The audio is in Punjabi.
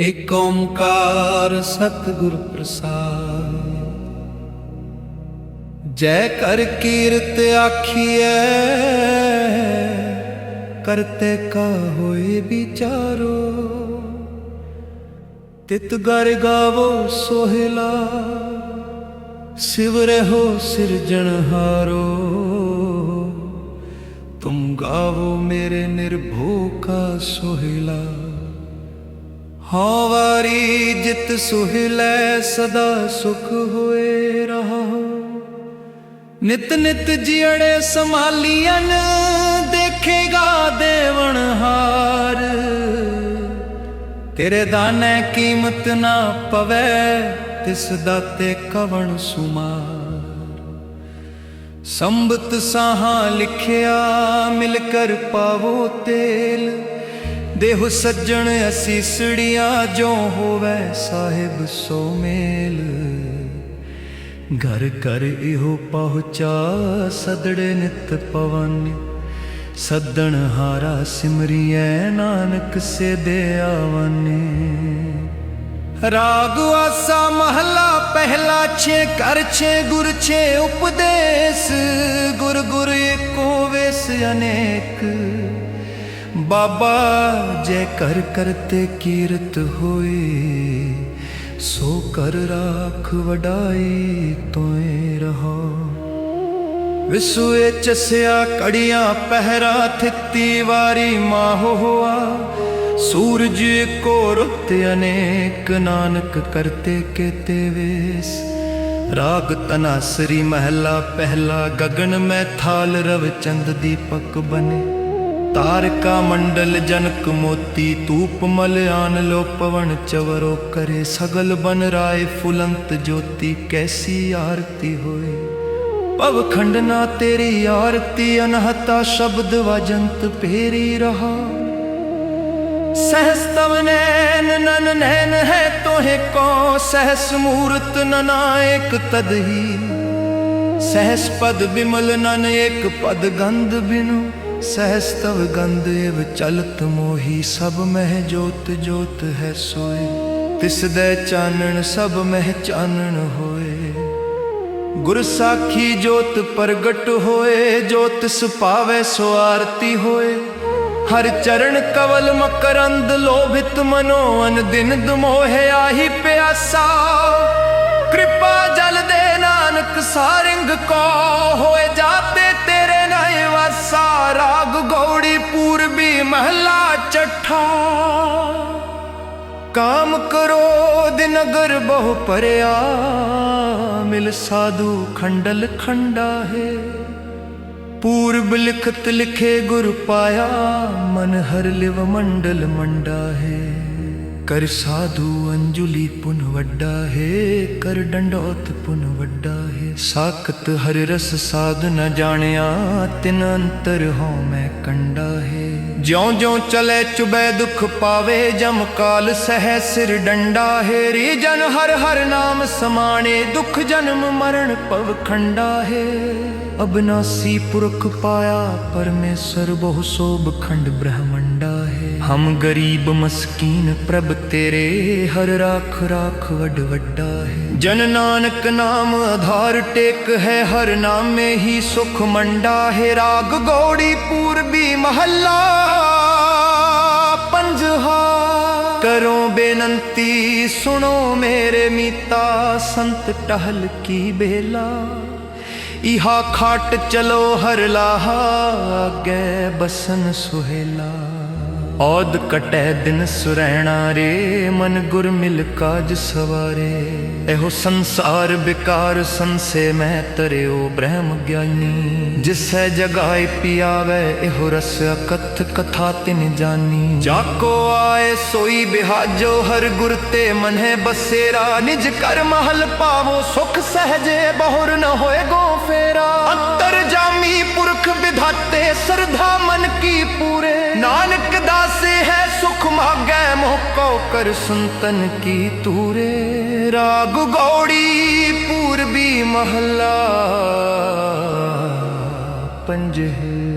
ਏਕ ਓੰਕਾਰ ਸਤਿਗੁਰ ਪ੍ਰਸਾਦ। ਜੈ ਕਰ ਕੀਰਤ ਆਖੀਐ, ਕਰਤੇ ਕਾ ਹੋਏ ਵਿਚਾਰੋ। ਤਿਤ ਗਰ ਗਾਵੋ ਸੋਹਿਲਾ, ਸਿਵ ਰਹੋ ਸਿਰਜਣਹਾਰੋ ਤੁਮ ਗਾਵੋ ਮੇਰੇ ਨਿਰਭੋ ਕਾ ਸੋਹਿਲਾ। ਹਾਂ ਵਾਰੀ ਜਿਤ ਸੁਹਿਲੈ ਸਦਾ ਸੁਖ ਹੋਏ ਰਹਾ। ਨਿਤ ਨਿਤ ਜਿੜੇ ਸੰਭਾਲੀਆਂ ਦੇਖੇਗਾ ਦੇਵਨ ਹਾਰ। ਤੇਰੇ ਦਾਨੇ ਕੀਮਤ ਨਾ ਪਵੇ, ਤਿਸ ਦਾਤੇ ਕਵਣ ਸੁਮਾਰ। ਸੰਬਤ ਸਾਹਾ ਲਿਖਿਆ ਮਿਲ ਕਰ ਪਾਵੋ ਤੇਲ। ਦੇਹੁ ਸੱਜਣ ਅਸੀਸੜੀਆਂ ਜੋ ਹੋਵੇ ਸਾਹਿਬ ਸੋ ਮੇਲ। ਘਰ ਘਰ ਇਹੋ ਪਹੁੰਚਾ ਸਦੜੇ ਨਿਤ ਪਵਨ। ਸੱਦਣ ਹਾਰਾ ਸਿਮਰੀਐ ਨਾਨਕ ਸੇ ਦੇ ਆਵਨੇ। ਰਾਗ ਆਸਾ ਮਹਲਾ ਪਹਿਲਾ ਛੇ ਕਰ ਛੇ, ਗੁਰ ਛੇ ਉਪਦੇਸ। ਗੁਰ ਗੁਰ ਏਕੋ ਵੇਸ ਅਨੇਕ। ਬਾਬਾ ਜੈ ਕਰ ਕਰਤੇ ਕੀਰਤ ਹੋਏ, ਸੋ ਕਰ ਰਾਖ ਵਡਾਈ ਤੋਏ ਰਹਾ। ਵਿਸੂਏ ਚਸਿਆ, ਕੜੀਆਂ ਪਹਿਰਾ ਥਿੱਤੀ ਵਾਰੀ ਮਾਹ ਹੋਆ। ਸੂਰਜ ਕੋ ਰੁੱਤ ਅਨੇਕ ਨਾਨਕ ਕਰਤੇ ਕੇਤੇ ਵੇਸ। ਰਾਗ ਤਨਾਸਰੀ ਮਹਿਲਾ, ਪਹਿਲਾ ਗਗਨ ਮੈਂ ਥਾਲ ਰਵ ਚੰਦ ਦੀਪਕ ਬਨੇ। ਤਾਰਕਾ ਮੰਡਲ ਜਨਕ ਮੋਤੀ ਤੂਪ ਮਲ ਆਨ ਲੋ ਪਵਨ ਚਵਰੋ ਕਰੇ ਸਗਲ ਬਨ ਰਾਏ ਫੁਲੰਤ ਜੋਤੀ ਕੈਸੀ ਆਰਤੀ ਹੋਏ ਪਵ ਖੰਡਨਾ ਤੇਰੀ ਆਰਤੀ ਅਨਹਤਾ ਸ਼ਬਦ ਵਜੰਤ ਪੇਰੀ ਰਹਾ ਸਹਸ ਤਵ ਨੈਨ ਨਨ ਨੈਨ ਹੈ ਤੋਹਿ ਕੋ ਸਹਸ ਮੂਰਤ ਨਨਾਏਕ ਤਦਹੀ ਸਹਸ ਪਦ ਬਿਮਲ ਨਨ ਏਕ ਪਦ ਗੰਧ ਬਿਨੂ ਸਹਸ ਗੰਦੇਵ ਚਲਤ ਮੋਹੀ, ਸਭ ਮਹਿ ਜੋਤ ਜੋਤ ਹੈ ਸੋਏ। ਤਿਸ ਦੇ ਚਾਨਣ, ਸਭ ਮਹਿ ਚਾਨਣ ਹੋਏ। ਗੁਰ ਸਾਖੀ ਜੋਤ ਪ੍ਰਗਟ ਹੋਏ ਜੋ ਤਿਸ ਪਾਵੇ ਸੋ ਆਰਤੀ ਹੋਏ। ਹਰ ਚਰਨ ਕਵਲ ਮਕਰੰਦ ਲੋਭਿਤ ਮਨੋ, ਅਨ ਦਿਨ ਦਮੋਹਿ ਆਹੀ ਪਿਆਸਾ। ਕਿਰਪਾ ਜਲ ਦੇ ਨਾਨਕ, ਸਾਰਿੰਗ ਕੋ ਹੋਏ ਜਾਤੇ ਰਾਗ ਗੌੜੀ ਪੂਰਬੀ ਮਹਲਾ ਚੱਠਾ। ਕਾਮ ਕਰੋ ਨਗਰ ਬਹੁ ਪਰਿਆ ਮਿਲ ਸਾਧੂ ਖੰਡਲ ਖੰਡਾ ਹੈ ਪੂਰਬ ਲਿਖਤ ਲਿਖੇ ਗੁਰ ਪਾਇਆ, ਮਨ ਹਰ ਲਿਵ ਮੰਡਲ ਮੰਡਾ ਹੈ ਕਰ ਸਾਧੂ ਅੰਜੁਲੀ ਪੁਨ ਵੱਡਾ ਹੈ ਕਰ ਡੰਡੋਤ ਪੁਨ ਵੱਡਾ ਹੈ ਸਾਖਤ ਹਰ ਰਸ ਸਾਧ ਨ ਜਾਣਿਆ ਤਿਨ ਅੰਤਰ ਹੋ ਮੈਂ ਕੰਡਾ ਹੈ ਜਿਉ ਜਿਉ ਚਲੇ ਚੁਬੈ ਦੁਖ ਪਾਵੇ ਜਮ ਕਾਲ ਸਹਿ ਸਿਰ ਡੰਡਾ ਹੈ ਰੀ ਜਨ ਹਰ ਹਰ ਨਾਮ ਸਮਾਣੇ ਦੁਖ ਜਨਮ ਮਰਨ ਪਵ ਖੰਡਾ ਹੈ ਅਬਨਾਸੀ ਪੁਰਖ ਪਾਇਆ ਪਰਮੇਸ਼ਰ ਬਹੁ ਸੋਭ ਖੰਡ ਬ੍ਰਹਮੰਡਾ ਹੈ ਹਮ ਗਰੀਬ ਮਸਕੀਨ ਪ੍ਰਭ ਤੇਰੇ ਹਰ ਰਾਖ ਰਾਖ ਵੱਡ ਵੱਡਾ ਹੈ ਜਨ ਨਾਨਕ ਨਾਮ ਆਧਾਰ ਟੇਕ ਹੈ ਹਰ ਨਾਮੇ ਹੀ ਸੁਖ ਮੰਡਾ ਹੈ ਰਾਗ ਗੌੜੀ ਪੂਰਬੀ ਮਹੱਲਾ ਪੰਜਹਾ ਕਰੋ ਬੇਨੰਤੀ ਸੁਣੋ ਮੇਰੇ ਮੀਤਾ ਸੰਤ ਟਹਲ ਕੀ ਬੇਲਾ ਇਹਾ ਖਾਟ ਚਲੋ ਹਰ ਲਾਹਾ ਅੱਗੇ ਬਸਨ ਸੁਹੇਲਾ ਔਦ ਕਟੈ ਦਿਨ ਸੁਰੈਣਾ ਰੇ, ਮਨ ਗੁਰ ਮਿਲ ਕਾਜ ਸਵਾਰੇ। ਇਹੋ ਸੰਸਾਰ ਬਿਕਾਰ ਸੰਸੇ ਮੈਂ ਤਰਿਓ ਬ੍ਰਹਮ ਗਿਆਨੀ। ਜਿਸੈ ਜਗਾਇ ਪਿਆਵੇ, ਇਹੋ ਰਸ ਅਕਥ ਕਥਾ ਤਿਨ ਜਾਨੀ। ਜਾਕੋ ਆਏ ਸੋਈ ਬਿਹਾਜੋ, ਹਰ ਗੁਰ ਤੇ ਮਨਹਿ ਬਸੇਰਾ। ਨਿਜ ਕਰ ਮਹਲ ਪਾਵੋ, ਸੁਖ ਸਹਜੇ, ਬਹੁਰ ਨ ਹੋਏ ਗੋ ਫੇਰਾ। ਅੰਤਰ ਕੋ ਕਰ ਸੰਤਨ ਕੀ ਤੂਰੇ? ਰਾਗ ਗੌੜੀ ਪੂਰਬੀ ਮਹੱਲਾ ਪੰਜਹਿ